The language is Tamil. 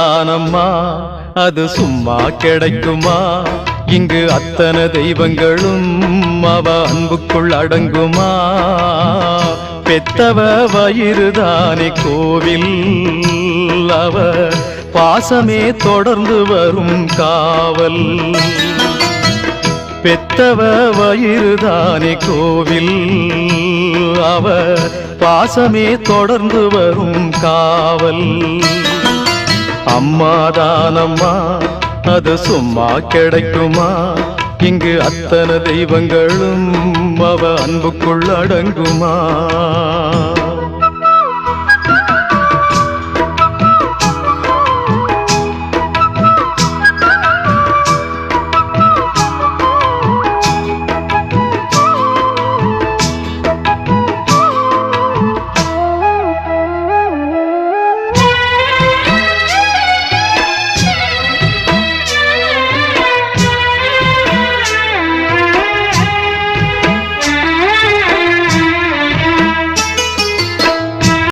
ஆனம்மா அது சும்மா கிடைக்குமா? இங்கு அத்தனை தெய்வங்களும் அவ அன்புக்குள் அடங்குமா? பெத்தவ வயிறுதானே கோவில் அவ பாசமே தொடர்ந்து வரும் காவல். பெத்தவ வயிறுதானே கோவில் அவ பாசமே தொடர்ந்து வரும் காவல். அம்மாதானம்மா அது சும்மா கிடைக்குமா? இங்கு அத்தனை தெய்வங்களும் அவ அன்புக்குள் அடங்குமா?